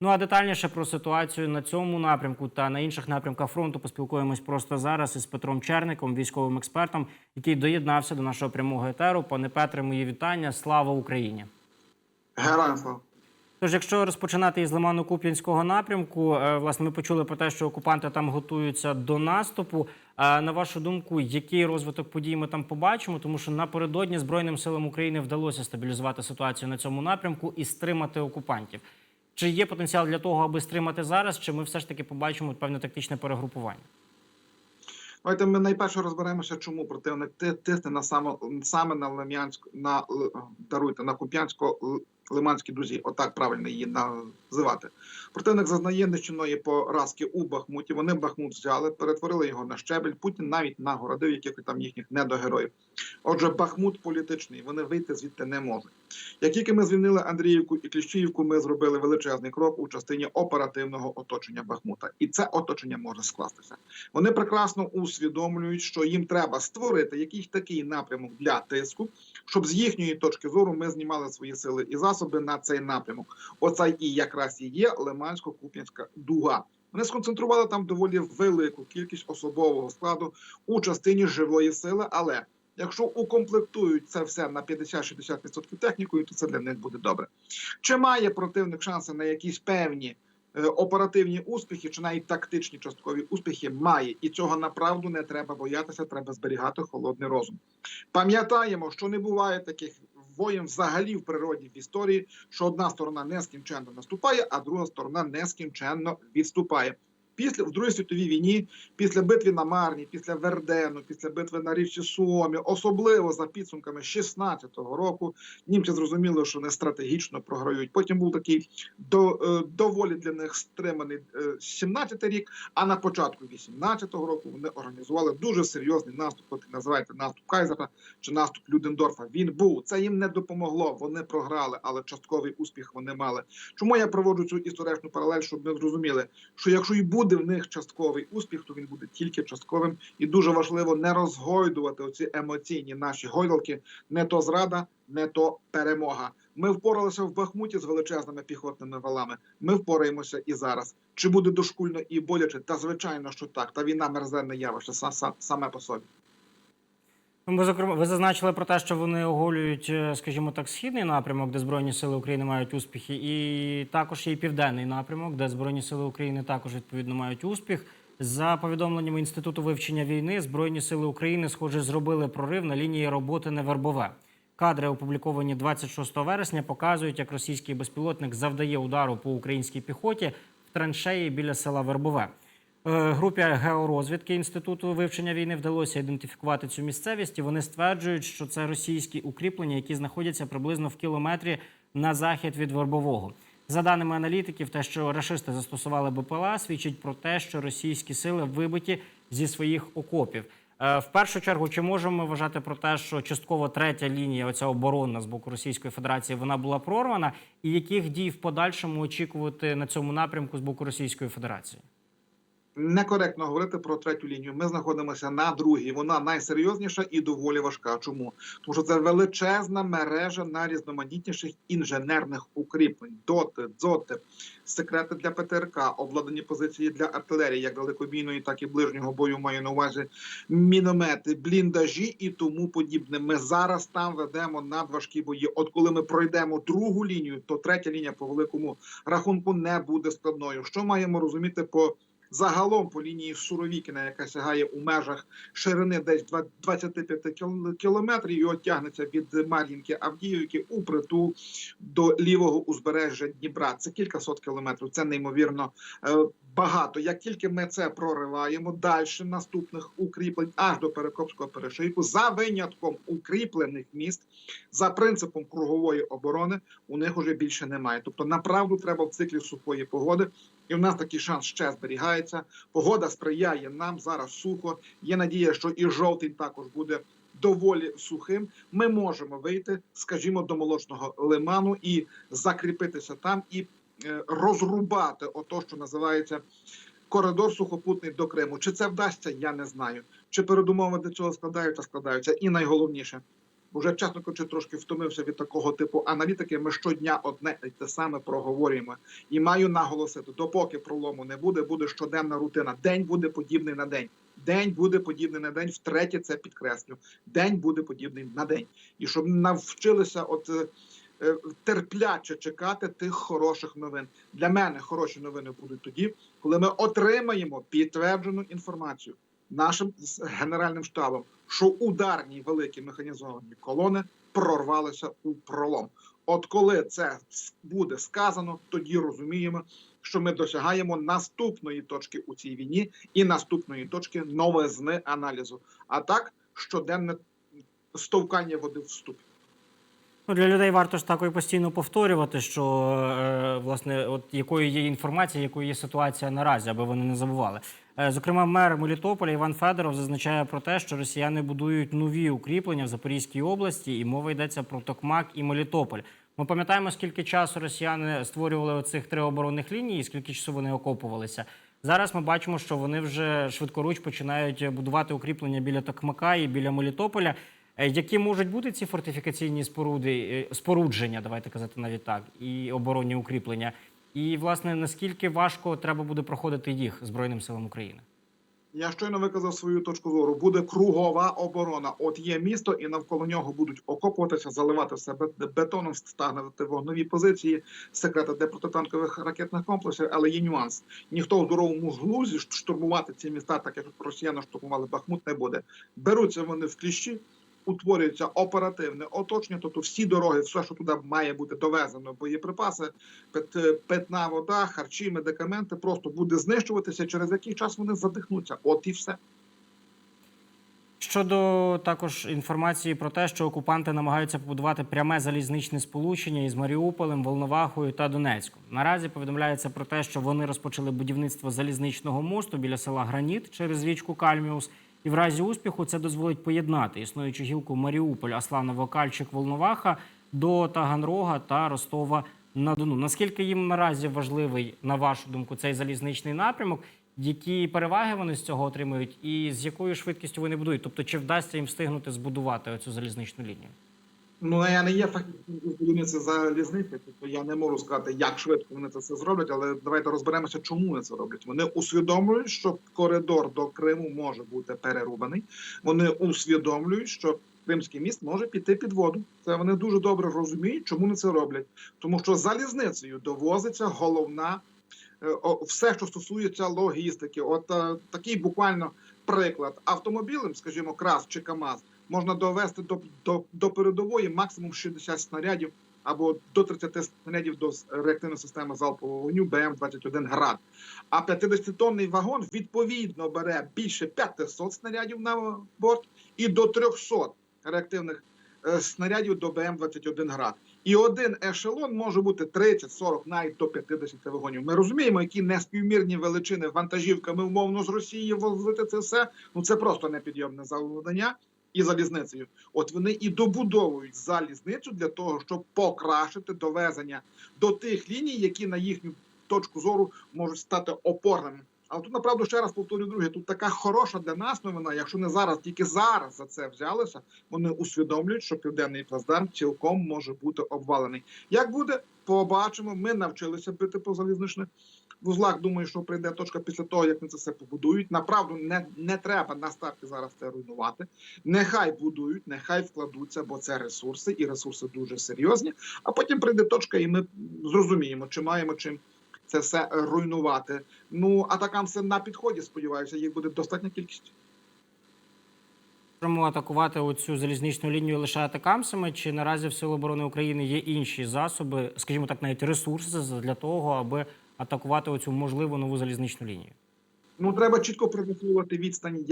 Ну а детальніше про ситуацію на цьому напрямку та на інших напрямках фронту поспілкуємось просто зараз із Петром Черником, військовим експертом, який доєднався до нашого прямого етеру. Пане Петре, мої вітання. Слава Україні! Героям слава. Тож, якщо розпочинати із Лимано-Куп'янського напрямку, е, власне, ми почули про те, що окупанти там готуються до наступу. А на вашу думку, який розвиток подій ми там побачимо? Тому що напередодні Збройним силам України вдалося стабілізувати ситуацію на цьому напрямку і стримати окупантів. Чи є потенціал для того, аби стримати зараз, чи ми все ж таки побачимо певне тактичне перегрупування? Давайте ми найперше розберемося, чому противник тисне на саме, саме на Лем'янську, на даруйте на Куп'янсько Лиманській дузі, отак правильно її називати. Противник зазнає нищівної поразки у Бахмуті. Вони Бахмут взяли, перетворили його на щебель. Путін навіть нагородив якихось там їхніх недогероїв. Отже, Бахмут політичний, вони вийти звідти не можуть. Як тільки ми звільнили Андріївку і Кліщіївку, ми зробили величезний крок у частині оперативного оточення Бахмута, і це оточення може скластися. Вони прекрасно усвідомлюють, що їм треба створити якийсь такий напрямок для тиску, щоб з їхньої точки зору ми знімали свої сили і засоби на цей напрямок. Оце і якраз і є Лимансько-Куп'янська дуга. Вони сконцентрували там доволі велику кількість особового складу у частині живої сили, але Якщо укомплектують це все на 50-60% технікою, то це для них буде добре. Чи має противник шанси на якісь певні е, оперативні успіхи, чи навіть тактичні часткові успіхи? Має, і цього направду не треба боятися, треба зберігати холодний розум. Пам'ятаємо, що не буває таких воєн взагалі в природі в історії, що одна сторона нескінченно наступає, а друга сторона нескінченно відступає. Після в Другій світовій війні, після битви на Марні, після Вердену, після битви на річці Суомі, особливо за підсумками 16-го року, німці зрозуміли, що вони стратегічно програють. Потім був такий до, е, доволі для них стриманий е, 17-й рік. А на початку 18-го року вони організували дуже серйозний наступ, який називається наступ Кайзера чи наступ Людендорфа. Він був це їм не допомогло. Вони програли, але частковий успіх вони мали. Чому я проводжу цю історичну паралель, щоб ми зрозуміли, що якщо і буде в них частковий успіх, то він буде тільки частковим, і дуже важливо не розгойдувати оці емоційні наші гойдалки. Не то зрада, не то перемога. Ми впоралися в Бахмуті з величезними піхотними валами. Ми впораємося і зараз. Чи буде дошкульно і боляче? Та звичайно, що так. Та війна мерзенне явище са- са- саме по собі. Ви, зокрема, ви зазначили про те, що вони оголюють, е, скажімо так, східний напрямок, де Збройні Сили України мають успіхи, і також є і південний напрямок, де Збройні Сили України також відповідно мають успіх. За повідомленнями Інституту вивчення війни, Збройні Сили України, схоже, зробили прорив на лінії роботи Невербове. Кадри, опубліковані 26 вересня, показують, як російський безпілотник завдає удару по українській піхоті в траншеї біля села Вербове. Е, Групі георозвідки інституту вивчення війни вдалося ідентифікувати цю місцевість. і Вони стверджують, що це російські укріплення, які знаходяться приблизно в кілометрі на захід від Вербового. За даними аналітиків, те, що рашисти застосували БПЛА, свідчить про те, що російські сили вибиті зі своїх окопів. Е, В першу чергу, чи можемо ми вважати про те, що частково третя лінія, оця оборонна з боку Російської Федерації, вона була прорвана, і яких дій в подальшому очікувати на цьому напрямку з боку Російської Федерації? Некоректно говорити про третю лінію. Ми знаходимося на другій. Вона найсерйозніша і доволі важка. Чому? Тому що це величезна мережа найрізноманітніших інженерних укріплень, доти, дзоти, секрети для ПТРК, обладнані позиції для артилерії, як далекобійної, так і ближнього бою. Маю на увазі міномети, бліндажі і тому подібне. Ми зараз там ведемо надважкі бої. От коли ми пройдемо другу лінію, то третя лінія по великому рахунку не буде складною. Що маємо розуміти по загалом по лінії Суровікіна, яка сягає у межах ширини десь 25 кіл- кілометрів, і тягнеться від Мар'їнки Авдіївки у притул до лівого узбережжя Дніпра. Це кількасот кілометрів. Це неймовірно е, багато. Як тільки ми це прориваємо, далі наступних укріплень аж до Перекопського перешийку, за винятком укріплених міст, за принципом кругової оборони, у них уже більше немає. Тобто, направду треба в циклі сухої погоди. І в нас такий шанс ще зберігається. Погода сприяє нам зараз сухо. Є надія, що і жовтень також буде доволі сухим. Ми можемо вийти, скажімо, до молочного лиману і закріпитися там, і е, розрубати ото, що називається коридор сухопутний до Криму. Чи це вдасться, я не знаю. Чи передумови для цього складаються, складаються. І найголовніше, Вже чесно кажучи, трошки втомився від такого типу аналітики. Ми щодня одне те саме проговорюємо. І маю наголосити, допоки пролому не буде, буде щоденна рутина. День буде подібний на день. День буде подібний на день. Втретє це підкреслю. День буде подібний на день. І щоб навчилися, от е, е, терпляче чекати тих хороших новин. Для мене хороші новини будуть тоді, коли ми отримаємо підтверджену інформацію нашим генеральним штабом, що ударні великі механізовані колони прорвалися у пролом. От коли це буде сказано, тоді розуміємо, що ми досягаємо наступної точки у цій війні і наступної точки новизни аналізу. А так щоденне стовкання води в ступі. Ну, для людей варто ж також постійно повторювати, що е, власне, от якою є інформація, якою є ситуація наразі, аби вони не забували. Е, зокрема, мер Мелітополя Іван Федоров зазначає про те, що росіяни будують нові укріплення в Запорізькій області, і мова йдеться про Токмак і Мелітополь. Ми пам'ятаємо, скільки часу росіяни створювали оцих три оборонних ліній, і скільки часу вони окопувалися. Зараз ми бачимо, що вони вже швидкоруч починають будувати укріплення біля Токмака і біля Мелітополя. Е, Які можуть бути ці фортифікаційні споруди, е, спорудження, давайте казати навіть так, і оборонні укріплення? І, власне, наскільки важко треба буде проходити їх Збройним силам України? Я щойно виказав свою точку зору. Буде кругова оборона. От є місто, і навколо нього будуть окопуватися, заливати все бетоном, ставити вогнові позиції, секрети протитанкових ракетних комплексів. Але є нюанс: ніхто в здоровому глузі штурмувати ці міста, так як росіяни штурмували Бахмут, не буде. Беруться вони в кліщі. Утворюється оперативне оточення, тобто всі дороги, все, що туди має бути довезено, боєприпаси, питна вода, харчі, медикаменти, просто буде знищуватися, через який час вони задихнуться. От і все. Щодо також інформації про те, що окупанти намагаються побудувати пряме залізничне сполучення із Маріуполем, Волновахою та Донецьком. Наразі повідомляється про те, що вони розпочали будівництво залізничного мосту біля села Граніт через річку Кальміус. І в разі успіху це дозволить поєднати існуючу гілку Маріуполь, Асланово, Кальчик, Волноваха до Таганрога та Ростова на Дону. Наскільки їм наразі важливий, на вашу думку, цей залізничний напрямок? Які переваги вони з цього отримують, і з якою швидкістю вони будують? Тобто, чи вдасться їм встигнути збудувати оцю залізничну лінію? Ну я не є фахівцем залізниці, тобто я не можу сказати, як швидко вони це все зроблять, але давайте розберемося, чому вони це роблять. Вони усвідомлюють, що коридор до Криму може бути перерубаний. Вони усвідомлюють, що Кримський міст може піти під воду. Це вони дуже добре розуміють, чому вони це роблять. Тому що залізницею довозиться головна е, все, що стосується логістики. От е, такий буквально приклад автомобілем, скажімо, КРАС чи КАМАЗ, можна довести до, до, до передової максимум 60 снарядів або до 30 снарядів до реактивної системи залпового вогню БМ-21 «Град». А 50-тонний вагон відповідно бере більше 500 снарядів на борт і до 300 реактивних е, снарядів до БМ-21 «Град». І один ешелон може бути 30, 40, навіть до 50 вагонів. Ми розуміємо, які неспівмірні величини вантажівками умовно з Росії возити це все. Ну це просто непідйомне завдання і залізницею. От вони і добудовують залізницю для того, щоб покращити довезення до тих ліній, які на їхню точку зору можуть стати опорними. Але тут направду ще раз повторю друге. Тут така хороша для нас новина. Якщо не зараз, тільки зараз за це взялися, вони усвідомлюють, що південний плацдарм цілком може бути обвалений. Як буде, побачимо. Ми навчилися бити по залізничних вузлах. Думаю, що прийде точка після того, як вони це все побудують. Направду не, не треба на старті зараз це руйнувати. Нехай будують, нехай вкладуться, бо це ресурси, і ресурси дуже серйозні. А потім прийде точка, і ми зрозуміємо, чи маємо чим. Це все руйнувати. Ну атакам все на підході. Сподіваюся, їх буде достатня кількість. Можемо атакувати оцю залізничну лінію лише атакамсами, чи наразі в Сил оборони України є інші засоби, скажімо так, навіть ресурси для того, аби атакувати оцю можливу нову залізничну лінію? Ну треба чітко прораховувати відстань,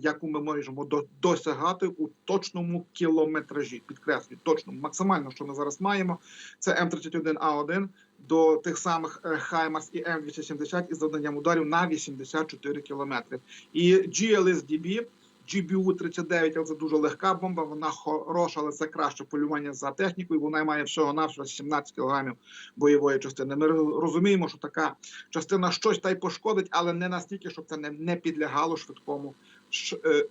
яку ми можемо досягати у точному кілометражі. Підкреслюю, точно максимально, що ми зараз маємо, це М31А1 до тих самих е, Хаймарс і М270 із завданням ударів на 84 кілометри. І GLSDB, GBU-39, але це дуже легка бомба, вона хороша, але це краще полювання за технікою. Вона має всього-навсього 17 кілограмів бойової частини. Ми розуміємо, що така частина щось та й пошкодить, але не настільки, щоб це не, підлягало швидкому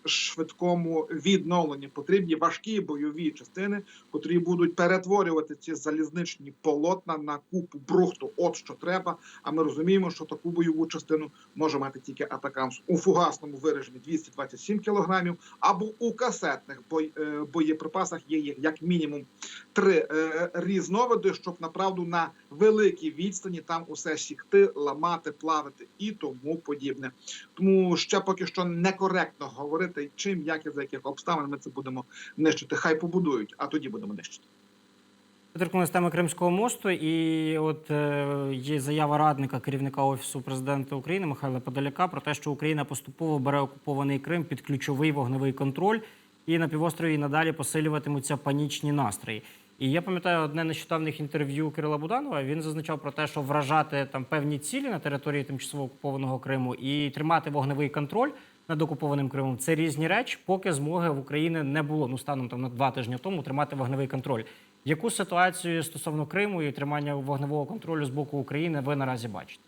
швидкому відновленні. Потрібні важкі бойові частини, котрі будуть перетворювати ці залізничні полотна на купу брухту. От що треба. А ми розуміємо, що таку бойову частину може мати тільки атакамс у фугасному вираженні 227 кілограмів, або у касетних е, боєприпасах є як мінімум три е, різновиди, щоб направду на великій відстані там усе сікти, ламати, плавити і тому подібне. Тому ще поки що некоректно говорити, чим, як і за яких обставин ми це будемо нищити. Хай побудують, а тоді будемо нищити. Торкнули з теми Кримського мосту, і от е, є заява радника керівника офісу президента України Михайла Подоляка про те, що Україна поступово бере окупований Крим під ключовий вогневий контроль, і на півострові надалі посилюватимуться панічні настрої. І я пам'ятаю одне нещодавних інтерв'ю Кирила Буданова. Він зазначав про те, що вражати там певні цілі на території тимчасово окупованого Криму і тримати вогневий контроль над окупованим Кримом це різні речі, поки змоги в Україні не було. Ну станом там на два тижні тому тримати вогневий контроль. Яку ситуацію стосовно Криму і тримання вогневого контролю з боку України ви наразі бачите?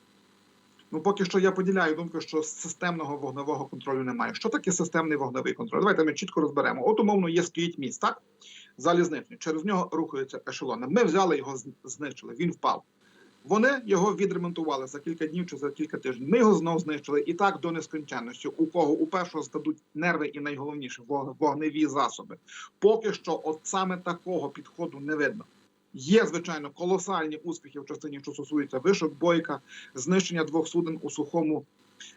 Ну, поки що я поділяю думку, що системного вогневого контролю немає. Що таке системний вогневий контроль? Давайте ми чітко розберемо. От умовно є стоїть міст, так? Залізничний. Через нього рухаються ешелони. Ми взяли його, знищили. Він впав. Вони його відремонтували за кілька днів чи за кілька тижнів. Ми його знов знищили і так до нескінченності. У кого у першого здадуть нерви і найголовніше вогневі засоби. Поки що, от саме такого підходу не видно. Є звичайно колосальні успіхи в частині, що стосується вишок, бойка, знищення двох суден у сухому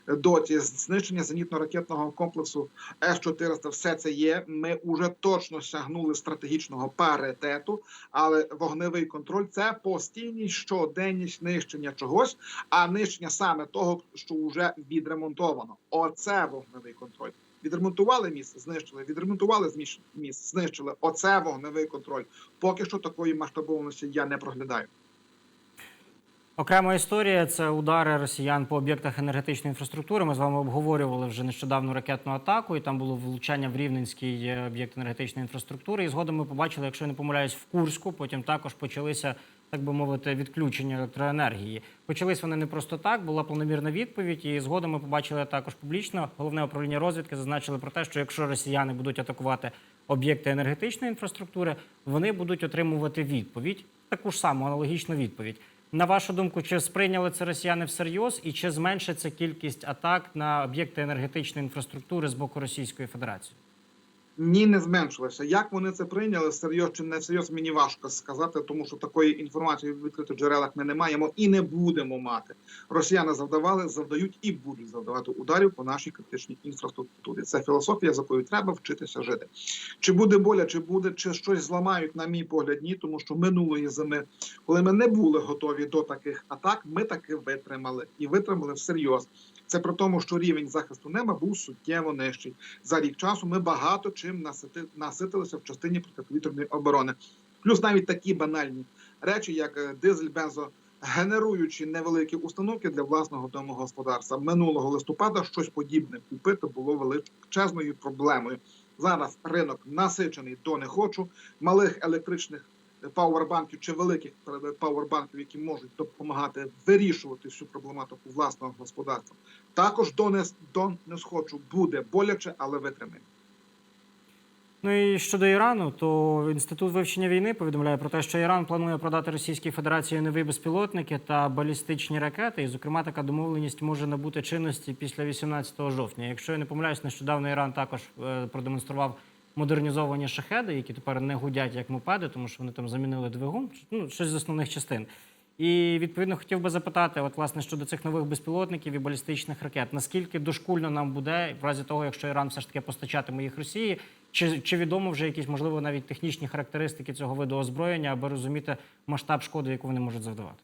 доті, знищення зенітно-ракетного комплексу С-400. Все це є. Ми вже точно сягнули стратегічного паритету, але вогневий контроль це постійність щоденність нищення чогось, а нищення саме того, що вже відремонтовано. Оце вогневий контроль. Відремонтували міст, знищили, відремонтували міст, знищили. Оце вогневий контроль. Поки що такої масштабованості я не проглядаю. Окрема історія це удари росіян по об'єктах енергетичної інфраструктури. Ми з вами обговорювали вже нещодавно ракетну атаку, і там було влучання в Рівненський е, об'єкт енергетичної інфраструктури. І згодом ми побачили, якщо я не помиляюсь, в Курську. Потім також почалися, так би мовити, відключення електроенергії. Почались вони не просто так, була планомірна відповідь. І згодом ми побачили також публічно. Головне управління розвідки зазначили про те, що якщо росіяни будуть атакувати об'єкти енергетичної інфраструктури, вони будуть отримувати відповідь, таку ж саму аналогічну відповідь. На вашу думку, чи сприйняли це росіяни всерйоз, і чи зменшиться кількість атак на об'єкти енергетичної інфраструктури з боку Російської Федерації? Ні, не зменшилося. Як вони це прийняли, серйоз чи не серйоз, мені важко сказати, тому що такої інформації в відкритих джерелах ми не маємо і не будемо мати. Росіяни завдавали, завдають і будуть завдавати ударів по нашій критичній інфраструктурі. Це філософія, з якою треба вчитися жити. Чи буде боля, чи буде, чи щось зламають, на мій погляд, ні, тому що минулої зими, коли ми не були готові до таких атак, ми таки витримали і витримали всерйоз. Це при тому, що рівень захисту неба був суттєво нижчий. За рік часу ми багато чим насити, наситилися в частині протиповітряної оборони. Плюс навіть такі банальні речі, як е, дизель, бензо. Генеруючи невеликі установки для власного домогосподарства минулого листопада, щось подібне купити було величезною проблемою. Зараз ринок насичений до не хочу малих електричних пауербанків чи великих пауербанків, які можуть допомагати вирішувати всю проблематику власного господарства. Також до не, до не схочу буде боляче, але витримаємо. Ну і щодо Ірану, то інститут вивчення війни повідомляє про те, що Іран планує продати Російській Федерації нові безпілотники та балістичні ракети. І, зокрема, така домовленість може набути чинності після 18 жовтня. Якщо я не помиляюсь, нещодавно Іран також е, продемонстрував модернізовані шахеди, які тепер не гудять як мопеди, тому що вони там замінили двигун, ну щось з основних частин. І відповідно хотів би запитати, от власне щодо цих нових безпілотників і балістичних ракет, наскільки дошкульно нам буде в разі того, якщо Іран все ж таки постачатиме їх Росії, чи, чи відомо вже якісь можливо навіть технічні характеристики цього виду озброєння, аби розуміти масштаб шкоди, яку вони можуть завдавати?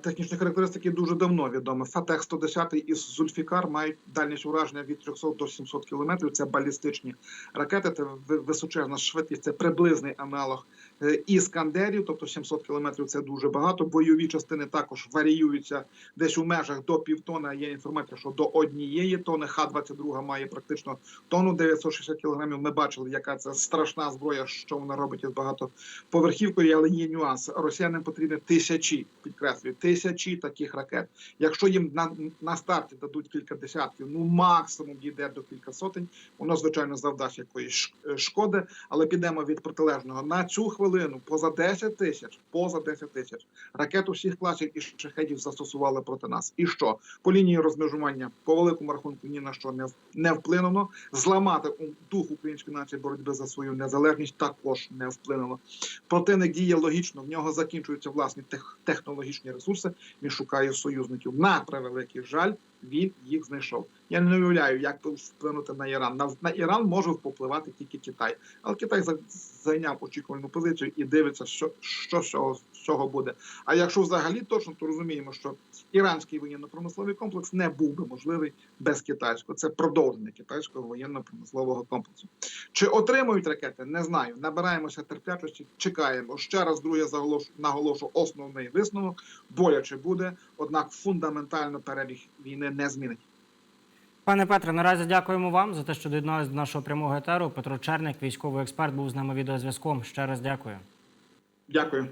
Технічні характеристики дуже давно відомі. Фатех 110 і Зульфікар мають дальність ураження від 300 до 700 кілометрів. Це балістичні ракети. Це височезна швидкість, це приблизний аналог іскандерів, тобто 700 кілометрів це дуже багато. Бойові частини також варіюються десь у межах до півтона. Є інформація, що до однієї тони Х-22 має практично тонну 960 кілограмів. Ми бачили, яка це страшна зброя, що вона робить із багатоповерхівкою, але є нюанс. Росіянам потрібні тисячі, підкреслюю, тисячі таких ракет. Якщо їм на, на старті дадуть кілька десятків, ну максимум дійде до кілька сотень, воно звичайно завдасть якоїсь е, шкоди, але підемо від протилежного на цю хвилину поза 10 тисяч, поза 10 тисяч ракет усіх класів і шахедів застосували проти нас. І що по лінії розмежування по великому рахунку ні на що не не вплинуло. Зламати дух української нації боротьби за свою незалежність також не вплинуло. Противник діє логічно, в нього закінчуються власні тех- технологічні ресурси. Він шукає союзників. На превеликий жаль, він їх знайшов. Я не уявляю, як вплинути на Іран. На, на Іран може попливати тільки Китай, але Китай за- зайняв очікувану позицію і дивиться, що, що з цього, цього буде. А якщо взагалі точно, то розуміємо, що іранський воєнно-промисловий комплекс не був би можливий без китайського. Це продовження китайського воєнно-промислового комплексу. Чи отримують ракети? Не знаю. Набираємося терплячості, чекаємо. Ще раз друге заголошу, наголошу основний висновок. Боляче буде, однак фундаментально перебіг війни не змінить. Пане Петре, наразі дякуємо вам за те, що доєдналися до нашого прямого етеру. Петро Черник, військовий експерт, був з нами відеозв'язком. Ще раз дякую. Дякую.